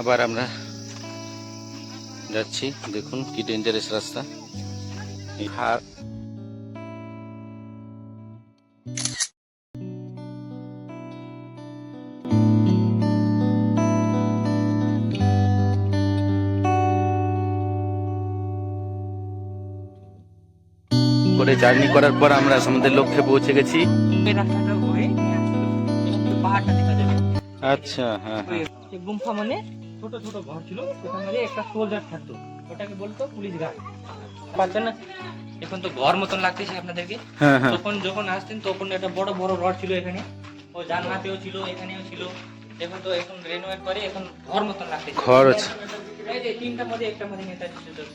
আবার আমরা যাচ্ছি। দেখুন কি ডেঞ্জারাস রাস্তা। করে জার্নি করার পর আমরা আমাদের লক্ষ্যে পৌঁছে গেছি। আচ্ছা হ্যাঁ হ্যাঁ। গুম্ফা মানে ছোট ছোট ঘর ছিল ওখানে একটা সোলজার থাকতো। ওটাকে বলতো পুলিশ গার্ড পাচ্ছেন না? এখন তো ঘর মতন লাগতেছে আপনাদেরকে। হ্যাঁ হ্যাঁ। তখন যখন আসতেন তখন একটা বড় বড় রড ছিল এখানে। ও জানলাতেও ছিল এখানেও ছিল। এখন তো এখন রেনোভেট করে এখন ঘর মতন লাগতেছে। ঘর আছে। এই যে তিনটা মধ্যে একটা মধ্যে নেতা সুভাষ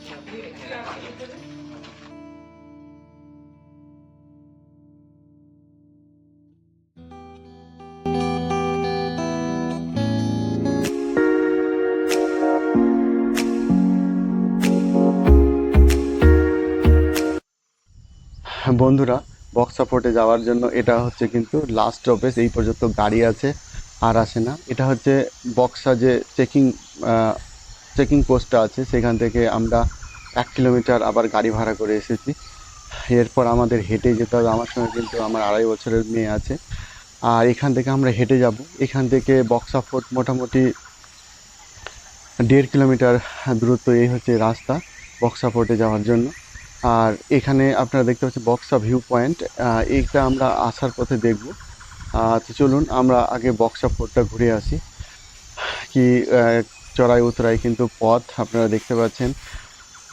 বন্ধুরা বক্সা ফোর্টে যাওয়ার জন্য এটা হচ্ছে কিন্তু লাস্ট স্টপেজ এই পর্যন্ত গাড়ি আছে, আর আসে না। এটা হচ্ছে বক্সা যে চেকিং চেকিং পোস্টটা আছে, সেখান থেকে আমরা এক কিলোমিটার আবার গাড়ি ভাড়া করে এসেছি। এরপর আমাদের হেঁটে যেতে হবে। আমার সঙ্গে কিন্তু আমার আড়াই বছরের মেয়ে আছে। আর এখান থেকে আমরা হেঁটে যাব। এখান থেকে বক্সা ফোর্ট মোটামুটি দেড় কিলোমিটার দূরত্ব, এই হচ্ছে রাস্তা বক্সা ফোর্টে যাওয়ার জন্য। আর এখানে আপনারা দেখতে পাচ্ছেন বক্সা ভিউ পয়েন্ট এইটা আমরা আসার পথে দেখব। তো চলুন আমরা আগে বক্সা ফোর্টটা ঘুরে আসি। কি চড়াই উতরাই কিন্তু পথ, আপনারা দেখতে পাচ্ছেন।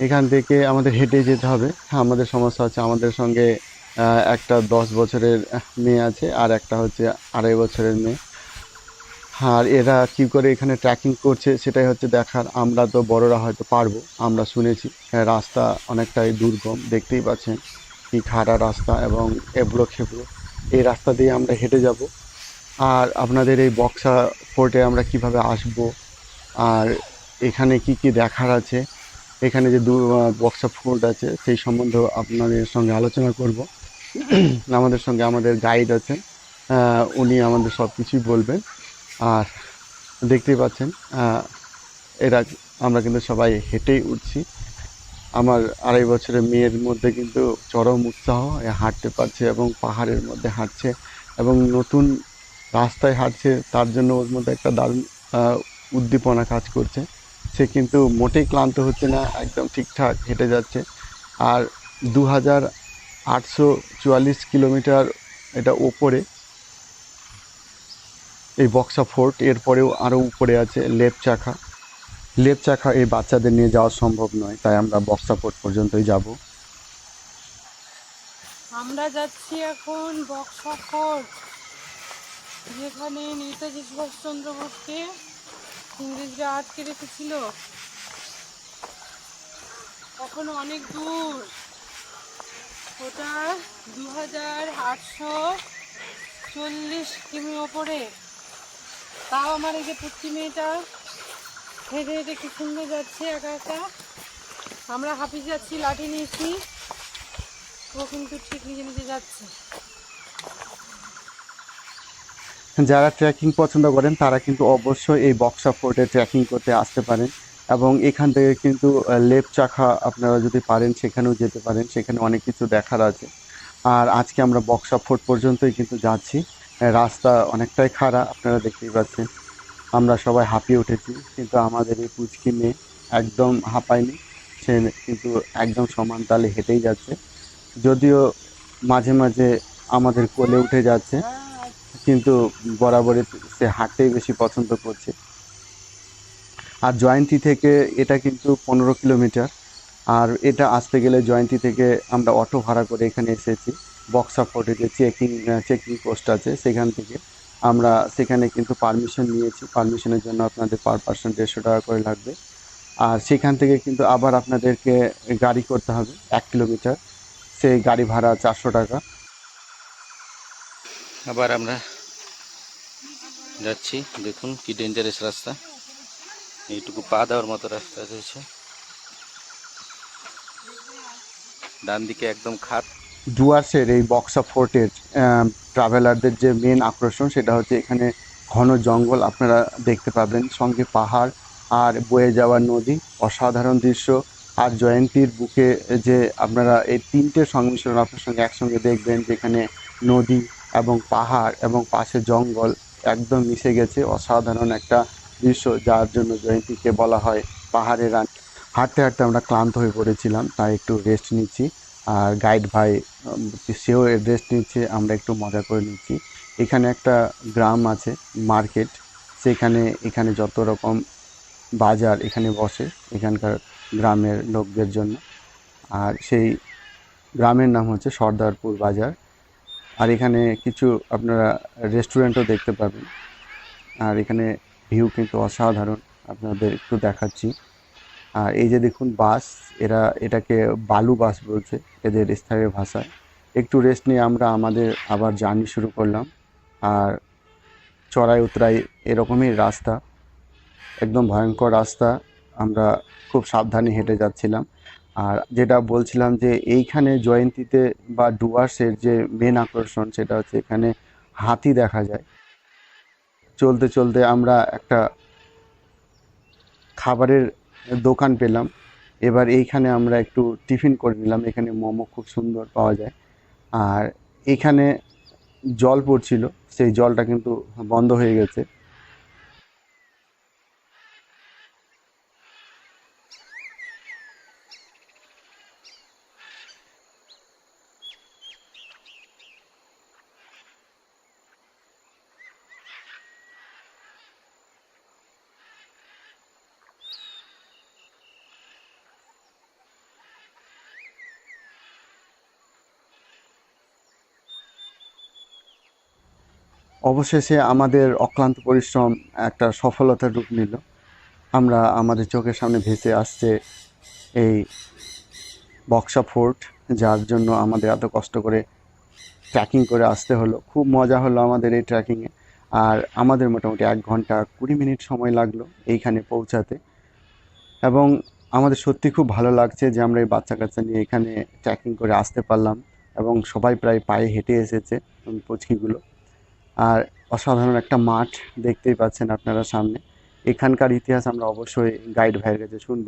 এখান থেকে আমাদের হেঁটে যেতে হবে। আমাদের সমস্যা হচ্ছে আমাদের সঙ্গে একটা দশ বছরের মেয়ে আছে, আর একটা হচ্ছে আড়াই বছরের মেয়ে। আর এরা কি করে এখানে ট্রেকিং করছে সেটাই হচ্ছে দেখার। আমরা তো বড়রা হয়তো পারব আমরা শুনেছি। হ্যাঁ, রাস্তা অনেকটাই দুর্গম দেখতেই পাচ্ছেন কি খাড়া রাস্তা এবং এবড়ো খেবড়ো। এই রাস্তা দিয়ে আমরা হেঁটে যাব। আর আপনাদের এই বক্সা ফোর্টে আমরা কীভাবে আসব? আর এখানে কি কি দেখার আছে? এখানে যে দু বক্সা ফোর্ট আছে সেই সম্বন্ধেও আপনাদের সঙ্গে আলোচনা করব। আমাদের সঙ্গে আমাদের গাইড আহ, উনি আমাদের সব কিছুই বলবেন। আর দেখতেই পাচ্ছেন এরা আমরা কিন্তু সবাই হেঁটেই উঠছি। আমার আড়াই বছরের মেয়ের মধ্যে কিন্তু চরম উৎসাহ হাঁটতে পারছে এবং পাহাড়ের মধ্যে হাঁটছে এবং নতুন রাস্তায় হাঁটছে, তার জন্য ওর মধ্যে একটা দারুণ উদ্দীপনা কাজ করছে। সে কিন্তু মোটেই ক্লান্ত হচ্ছে না, একদম ঠিকঠাক হেঁটে যাচ্ছে। আর দু হাজার আটশো চুয়াল্লিশ কিলোমিটার এটা ওপরে এই বক্সা ফোর্ট এরপরেও আরও উপরে আছে লেপ চাকা লেপ চাকা এই বাচ্চাদের নিয়ে যাওয়া সম্ভব নয়, তাই আমরা বক্সা ফোর্ট পর্যন্তই যাব। আমরা যাচ্ছি এখন বক্সা ফোর্ট যেখানে নেতাজি সুভাষচন্দ্র বোসকে ইংরেজরা আটকে রেখেছিল। এখন অনেক দূর। ওটা দু হাজার আটশো চল্লিশ কিমি ওপরে। তাও আমার এই যে পুত্রি মেয়েটা। হেঁটে হেঁটে কি সুন্দর যাচ্ছে একা একা। আমরা হাফিজ যাচ্ছি, লাঠি নিয়েছি। ও কিন্তু ঠিক নিজে নিজে যাচ্ছে। যারা ট্রেকিং পছন্দ করেন, তারা কিন্তু অবশ্যই এই বক্সা ফোর্টে ট্রেকিং করতে আসতে পারেন এবং এখান থেকে কিন্তু লেপ চাখা আপনারা যদি পারেন, সেখানেও যেতে পারেন। সেখানে অনেক কিছু দেখার আছে। আর আজকে আমরা বক্সা ফোর্ট পর্যন্তই কিন্তু যাচ্ছি। রাস্তা অনেকটাই খারাপ, আপনারা দেখতেই পাচ্ছেন। আমরা সবাই হাঁপিয়ে উঠেছি, কিন্তু আমাদের এই পুচকি মেয়ে একদম হাঁপায়নি। সে কিন্তু একদম সমান তালে হেঁটেই যাচ্ছে। যদিও মাঝে মাঝে আমাদের কোলে উঠে যাচ্ছে, কিন্তু বরাবরই সে হাঁটতেই বেশি পছন্দ করছে। আর জয়ন্তী থেকে এটা কিন্তু পনেরো কিলোমিটার, আর এটা আসতে গেলে জয়ন্তী থেকে আমরা অটো ভাড়া করে এখানে এসেছি। বক্সা ফোর্টে যে চেকিং চেকিং পোস্ট আছে সেখান থেকে। আমরা সেখানে কিন্তু পারমিশন নিয়েছি। পারমিশনের জন্য আপনাদের পার পার্সন দেড়শো টাকা করে লাগবে। আর সেখান থেকে কিন্তু আবার আপনাদেরকে গাড়ি করতে হবে, এক কিলোমিটার সেই গাড়ি ভাড়া চারশো টাকা। আবার আমরা যাচ্ছি। দেখুন কি ডেঞ্জারাস রাস্তা। এইটুকু পা দেওয়ার মতো রাস্তা রয়েছে। ডান দিকে একদম খাত। ডুয়ার্সের এই বক্সা ফোর্টের ট্রাভেলারদের যে মেন আকর্ষণ সেটা হচ্ছে এখানে ঘন জঙ্গল আপনারা দেখতে পাবেন। সঙ্গে পাহাড় আর বয়ে যাওয়া নদী, অসাধারণ দৃশ্য। আর জয়ন্তীর বুকে যে আপনারা এই তিনটে সংমিশ্রণ আপনার সঙ্গে একসঙ্গে দেখবেন, যেখানে নদী এবং পাহাড় এবং পাশে জঙ্গল একদম মিশে গেছে। অসাধারণ একটা দৃশ্য, যার জন্য জয়ন্তীকে বলা হয় পাহাড়ের রানী। হাঁটতে হাঁটতে আমরা ক্লান্ত হয়ে পড়েছিলাম, তাই একটু রেস্ট নিচ্ছি। আর গাইড ভাই সেও রেস্ট নিচ্ছে আমরা একটু মজা করে নিচ্ছি। এখানে একটা গ্রাম আছে মার্কেট সেখানে, এখানে যত রকম বাজার এখানে বসে, এখানকার গ্রামের লোকদের জন্য। আর সেই গ্রামের নাম হচ্ছে সর্দারপুর বাজার। আর এখানে কিছু আপনারা রেস্টুরেন্টও দেখতে পাবেন। আর এখানে ভিউ কিন্তু অসাধারণ, আপনাদের একটু দেখাচ্ছি। আর এই যে দেখুন বাস, এরা এটাকে বালু বাস বলছে, এদের স্থানীয় ভাষায় একটু রেস্ট নিয়ে আমরা আমাদের আবার জার্নি শুরু করলাম। আর চড়াই উতরাই এরকমই রাস্তা, একদম ভয়ঙ্কর রাস্তা। আমরা খুব সাবধানে হেঁটে যাচ্ছিলাম। আর যেটা বলছিলাম যে এইখানে জয়ন্তীতে বা ডুয়ার্সের যে মেন আকর্ষণ, সেটা হচ্ছে এখানে হাতি দেখা যায়। চলতে চলতে আমরা একটা খাবারের দোকান পেলাম। এবার এইখানে আমরা একটু টিফিন করে নিলাম। এখানে মোমো খুব সুন্দর পাওয়া যায়। আর এখানে জল পড়ছিল। সেই জলটা কিন্তু বন্ধ হয়ে গেছে। অবশেষে আমাদের অক্লান্ত পরিশ্রম একটা সফলতার রূপ নিল। আমরা আমাদের চোখের সামনে ভেসে আসছে এই বক্সা ফোর্ট যার জন্য আমাদের এত কষ্ট করে ট্রেকিং করে আসতে হলো। খুব মজা হলো আমাদের এই ট্রেকিংয়ে আর আমাদের মোটামুটি এক ঘণ্টা কুড়ি মিনিট সময় লাগল এইখানে পৌঁছাতে। এবং আমাদের সত্যি খুব ভালো লাগছে যে আমরা এই বাচ্চা কাচ্চা নিয়ে এখানে ট্রেকিং করে আসতে পারলাম। এবং সবাই প্রায় পায়ে হেঁটে এসেছে পুচকিগুলো। আর অসাধারণ একটা মাঠ দেখতেই পাচ্ছেন আপনারা সামনে। এখানকার ইতিহাস আমরা অবশ্যই গাইড ভাইয়ের কাছে শুনব।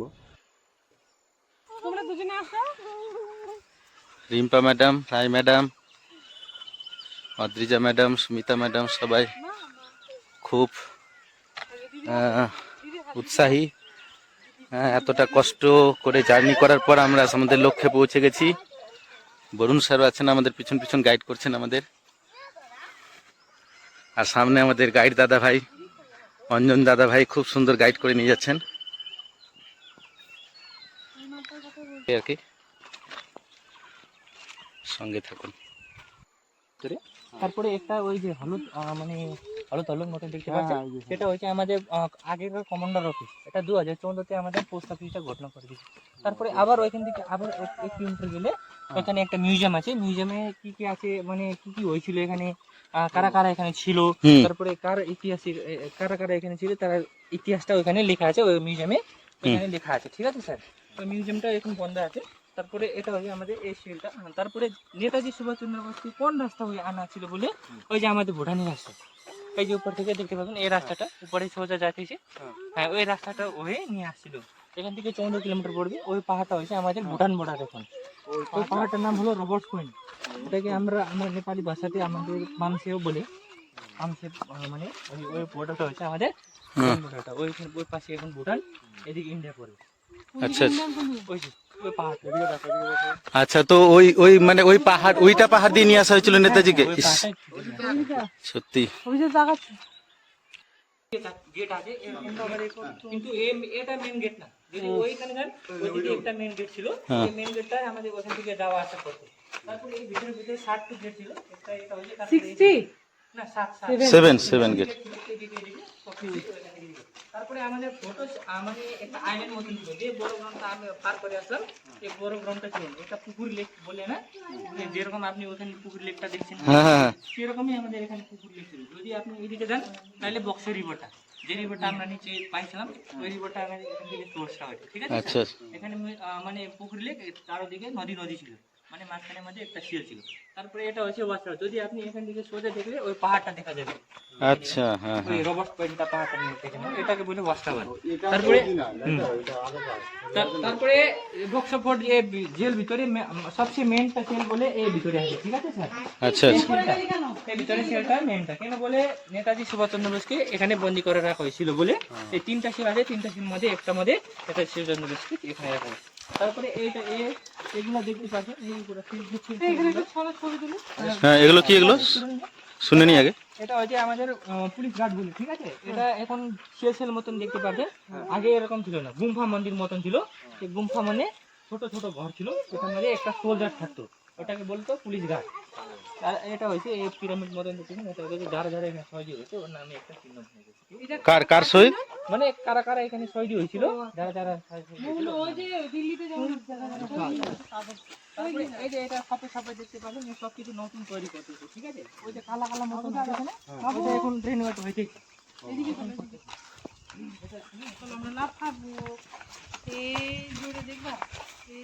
Rimpa madam Roy madam Adrija madam Sumita madam সবাই খুব উৎসাহী। হ্যাঁ, এতটা কষ্ট করে জার্নি করার পর আমরা আমাদের লক্ষ্যে পৌঁছে গেছি। বরুণ স্যার আছেন আমাদের পিছন পিছন গাইড করছেন আমাদের। আর সামনে আমাদের গাইড দাদা ভাই অঞ্জন দাদা ভাই খুব সুন্দর গাইড করে নিয়ে যাচ্ছেন। আর কি। সঙ্গে থাকুন। তারপরে একটা ওই যে হলুদ মানে হলুদ হলুদ মতো দেখতে পাচ্ছেন? সেটা হচ্ছে আমাদের আগেকার কমান্ডার অফিস। এটা দু হাজার চৌদ্দতে আমাদের পোস্ট অফিসটা ঘটনা করে দিয়েছে। তারপরে আবার ওইখান থেকে আবার এক- এক কিলোমিটার গেলে ওখানে একটা মিউজিয়াম আছে। মিউজিয়ামে কি কি আছে? মানে কি কি হয়েছিল এখানে? কারা কারা এখানে ছিল। তারপরে কার ইতিহাসের কারা কারা এখানে ছিল? তার ইতিহাসটা ওখানে লেখা আছে ওই মিউজিয়ামে ওখানে লেখা আছে। ঠিক আছে স্যার? ওই মিউজিয়ামটা এখন বন্ধ আছে। তারপরে এটা হচ্ছে আমাদের এই শিলটা তারপরে নেতাজি সুভাষচন্দ্র বসু কোন রাস্তা হয়ে আনা ছিল বলে ওই যে আমাদের ভুটানি রাস্তা? এই যে উপর থেকে দেখতে পাবেন এই রাস্তাটা উপরে সোজা যাইতেছে হ্যাঁ। ওই রাস্তাটা হয়ে নিয়ে আসছিল। এখান থেকে চৌদ্দ কিলোমিটার পড়বে। ওই পাহাড়টা হয়েছে আমাদের ভুটান বর্ডার এখন। ওই পাহাড়টার নাম হলো রবার্ট পয়েন্ট এটাকে আমরা আমরা নেপালি ভাষাতে আমাদের মামসেও বলি। আমসে মানে ওই ওই বর্ডারটা হচ্ছে আমাদের বর্ডারটা ওই ওই পাশে এখন ভুটান এদিকে ইন্ডিয়া পড়বে আচ্ছা আচ্ছা। ওই। আচ্ছা তো ওই ওই মানে ওই পাহাড় ওইটা পাহাড় দিয়ে নিয়ে আসা হয়েছিল নেতাজিকে? সত্যি। গেট আছে। কিন্তু এ- এটা মেন গেট না। যদি ওইখানে ওইদিকে একটা মেন গেট ছিল। হ্যাঁ। এই মেন গেটটা আমাদের ওখান থেকে যাওয়া আসা করতো। তারপরে এই ভিতরে ভিতরে ষাট টু গেট ছিল এটা হয়েছে সিক্সটি সেভেন সেভেন গেট। তারপরে আমাদের ফটো মানে একটা আইল্যান্ড মতন ছিল। যে বড় গ্রামটা আমি পার করে আসলাম এই বড় গ্রামটা ছিল। এটা পুকুর লেক বলে না? যেরকম আপনি ওখানে পুকুর লেকটা দেখছেন হ্যাঁ হ্যাঁ হ্যাঁ। সেরকমই আমাদের এখানে পুকুর লেক ছিল। যদি আপনি এদিকে যান তাহলে বক্সের রিভারটা যে রিভারটা আমরা নিচে পাইছিলাম ওই রিভারটা আমাদের এখান থেকে সোর্সটা হয়েছে। ঠিক আছে? আচ্ছা এখানে মানে পুকুর লেক তার ওদিকে নদী নদী ছিল। মানে মাঝখানের মধ্যে একটা শিল ছিল। তারপরে এটা হচ্ছে ওয়াস্টার যদি আপনি এখান থেকে সোজা দেখলে ওই পাহাড়টা দেখা যাবে। আচ্ছা হ্যাঁ ওই হ্যাঁ। রবার্ট পয়েন্টটা পাহাড়টা নিয়ে দেখেন এটাকে বলে ওয়াস্টার তারপরে তারপরে বক্সা ফোর্ট এ জেল ভিতরে সবচেয়ে মেনটা সেল বলে এই ভিতরে আছে ঠিক আছে স্যার আচ্ছা আচ্ছা। এই ভিতরে সেলটা মেনটা কেন বলে নেতাজি সুভাষচন্দ্র বোসকে এখানে বন্দি করে রাখা হয়েছিল বলে? এই তিনটা সেল আছে তিনটা সেল মধ্যে একটা মধ্যে নেতাজি সুভাষচন্দ্র বোসকে এখানে রাখা হয়েছে। তারপরে এইটা এ এগুলো দেখতে হ্যাঁ এগুলো কি এগুলো? শুনে নি আগে। এটা হচ্ছে আমাদের পুলিশ গার্ড বলি ঠিক আছে? এটা এখন সেল মতন দেখতে পাবে। আগে এরকম ছিল না গুম্ফা মন্দির মতন ছিল। এই গুম্ফা মানে ছোট ছোট ঘর ছিল সেখানে মধ্যে একটা সোলজার থাকতো। ওটাকে বলতো পুলিশ গার্ড এটা হয়েছে এই পিরামিড মতন দেখছেন এটা হচ্ছে যারা যারা এখানে শহীদ হয়েছে ওর নামে একটা চিহ্ন হয়ে গেছে কার কার সহিত? মানে কারা কারা এখানে শহীদ হয়েছিল? যারা যারা শহীদ ওই যে দিল্লিতে যেমন এই যে এটা সাপে সাপে দেখতে পাবেন এই সব কিছু নতুন তৈরি করতেছে ঠিক আছে? ওই যে কালা কালা মতন আছে না? ওটা এখন রেনোভেট হয়েছে এদিকে। আমরা লাভ খাব এই জোরে দেখবা এ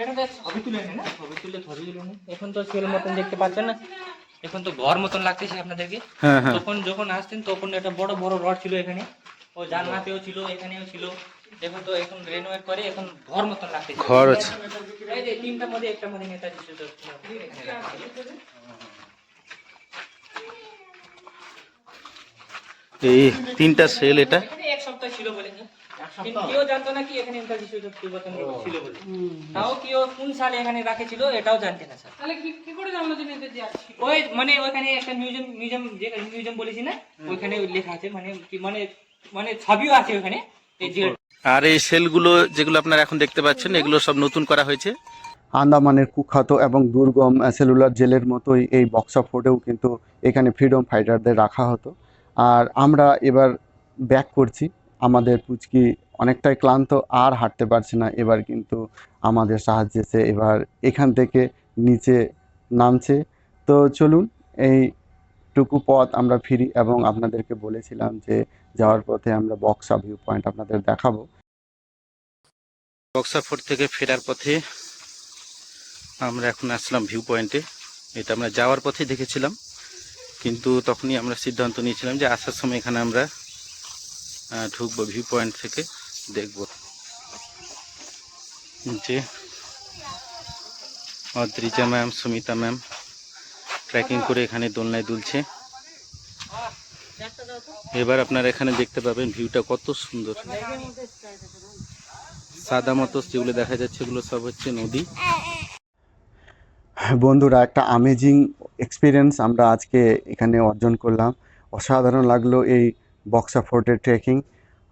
এটা দেখ ছবি তুলে না? ছবি তুলে ছবি তুলে এখন তো সেল মতন দেখতে পাচ্ছেন না? এখন তো ঘর মতন লাগতেছে আপনাদেরকে। হ্যাঁ হ্যাঁ। তখন যখন আসতেন তখন একটা বড় বড় রড ছিল এখানে। ও জানলাতেও ছিল এখানেও ছিল। এখন তো এখন রেনোভেট করে এখন ঘর মতন লাগতেছে ঘর আছে। এই যে তিনটার মধ্যে একটা মধ্যে নেতাজি এই তিনটা সেল এটা। এক সপ্তাহ ছিল বলে? কিন্তু কেউ জানতো না কি এখানে ছিল বলে। তাও কেউ কোন সালে এখানে রাখেছিল এটাও জানতে না স্যার। তাহলে কি কি করে জানলো যে নেতাজি ওই মানে ওইখানে একটা মিউজিয়াম মিউজিয়াম যে মিউজিয়াম বলেছি না? ওইখানে লেখা আছে মানে কি মানে মানে ছবিও আছে ওখানে এই যে আর এই সেলগুলো যেগুলো আপনারা এখন দেখতে পাচ্ছেন এগুলো সব নতুন করা হয়েছে। আন্দামানের কুখ্যাত এবং দুর্গম সেলুলার জেলের মতোই এই বক্সা ফোর্টেও কিন্তু এখানে ফ্রিডম ফাইটারদের রাখা হতো। আর আমরা এবার ব্যাক করছি। আমাদের পুচকি অনেকটাই ক্লান্ত, আর হাঁটতে পারছে না। এবার কিন্তু আমাদের সাহায্যে সে এবার এখান থেকে নিচে নামছে। তো চলুন এই টুকু পথ আমরা ফিরি এবং আপনাদেরকে বলেছিলাম যে যাওয়ার পথে আমরা বক্সা ভিউ পয়েন্ট আপনাদের দেখাবো। বক্সা ফোর্ট থেকে ফেরার পথে আমরা এখন আসলাম ভিউ পয়েন্টে এটা আমরা যাওয়ার পথে দেখেছিলাম। কিন্তু তখনই আমরা সিদ্ধান্ত নিয়েছিলাম যে আসার সময় এখানে আমরা ঢুকবো ভিউ পয়েন্ট থেকে, দেখব। যে Adrija ma'am, Sumita ma'am trekking করে এখানে দোলনায় দুলছে। এবার আপনারা এখানে দেখতে পাবেন ভিউটা কত সুন্দর। সাদা মতো যেগুলো দেখা যাচ্ছে, এগুলো সব হচ্ছে নদী। বন্ধুরা, একটা আমেজিং এক্সপিরিয়েন্স আমরা আজকে এখানে অর্জন করলাম। অসাধারণ লাগল এই বক্সা ফোর্টের ট্রেকিং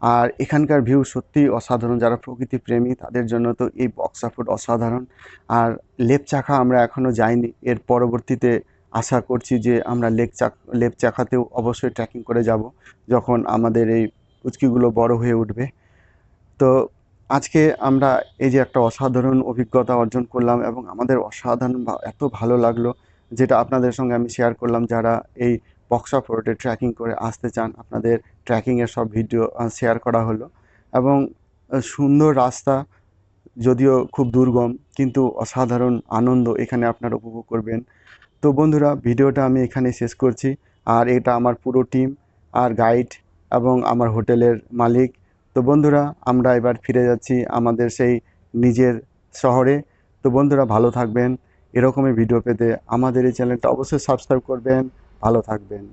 আর এখানকার ভিউ সত্যিই অসাধারণ। যারা প্রকৃতি প্রেমী, তাদের জন্য তো এই বক্সা ফোর্ট অসাধারণ। আর লেপ চাকা আমরা এখনও যাইনি। এর পরবর্তীতে আশা করছি যে আমরা লেক চাক লেপ চাকাতেও অবশ্যই ট্রেকিং করে যাব, যখন আমাদের এই উচকিগুলো বড় হয়ে উঠবে। তো আজকে আমরা এই যে একটা অসাধারণ অভিজ্ঞতা অর্জন করলাম এবং আমাদের অসাধারণ এত ভালো লাগল, যেটা আপনাদের সঙ্গে আমি শেয়ার করলাম। যারা এই বক্সা ফোর্টে ট্রেকিং করে আসতে চান। আপনাদের ট্রেকিংয়ের সব ভিডিও শেয়ার করা হলো। এবং সুন্দর রাস্তা, যদিও খুব দুর্গম, কিন্তু অসাধারণ আনন্দ এখানে আপনারা উপভোগ করবেন। তো বন্ধুরা, ভিডিওটা আমি এখানে শেষ করছি। আর এটা আমার পুরো টিম আর গাইড এবং আমার হোটেলের মালিক। তো বন্ধুরা, আমরা এবার ফিরে যাচ্ছি আমাদের সেই নিজের শহরে। তো বন্ধুরা, ভালো থাকবেন। এরকমই ভিডিও পেতে আমাদের এই চ্যানেলটা অবশ্যই সাবস্ক্রাইব করবেন। ভালো থাকবেন।